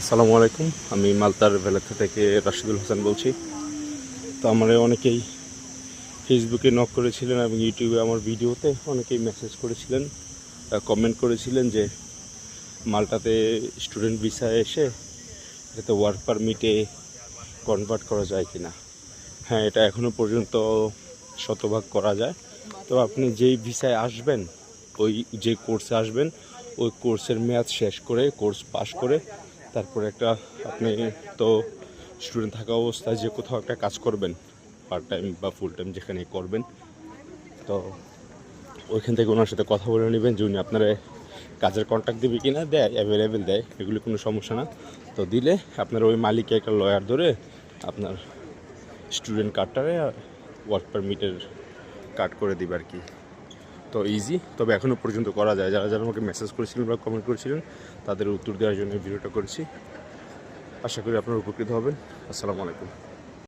আসসালামু আলাইকুম। আমি মালতার ভেলাথা থেকে রাশিদুল হাসান বলছি। তো আমার অনেকেই ফেসবুকে নক করেছিলেন এবং ইউটিউবে আমার ভিডিওতে অনেকেই মেসেজ করেছিলেন কমেন্ট করেছিলেন যে মালটাতে স্টুডেন্ট ভিসায় এসে এটাতে ওয়ার্ক পারমিটে কনভার্ট করা যায় কি না হ্যাঁ এটা এখনও পর্যন্ত শতভাগ করা যায়। তো আপনি যেই ভিসায় আসবেন, ওই যে কোর্সে আসবেন, ওই কোর্সের মেয়াদ শেষ করে কোর্স পাশ করে তারপরে একটা, আপনি তো স্টুডেন্ট থাকা অবস্থায় যে কোথাও একটা কাজ করবেন পার্ট টাইম বা ফুল টাইম যেখানে করবেন, তো ওইখান থেকে ওনার সাথে কথা বলে নেবেন যে উনি আপনারা কাজের কন্ট্যাক্ট দেবে কি না দেয় অ্যাভেলেবেল দেয়, এগুলি কোনো সমস্যা না। তো দিলে আপনার ওই মালিককে একটা লয়ার ধরে আপনার স্টুডেন্ট কার্ডটারে ওয়ার্ক পারমিটের কাট করে দিবে আর কি। তো ইজি তবে এখনও পর্যন্ত করা যায়। যারা যারা আমাকে মেসেজ করেছিলেন বা কমেন্ট করেছিলেন, তাদের উত্তর দেওয়ার জন্য ভিডিওটা করেছি। আশা করি আপনারা উপকৃত হবেন। আসসালামু আলাইকুম।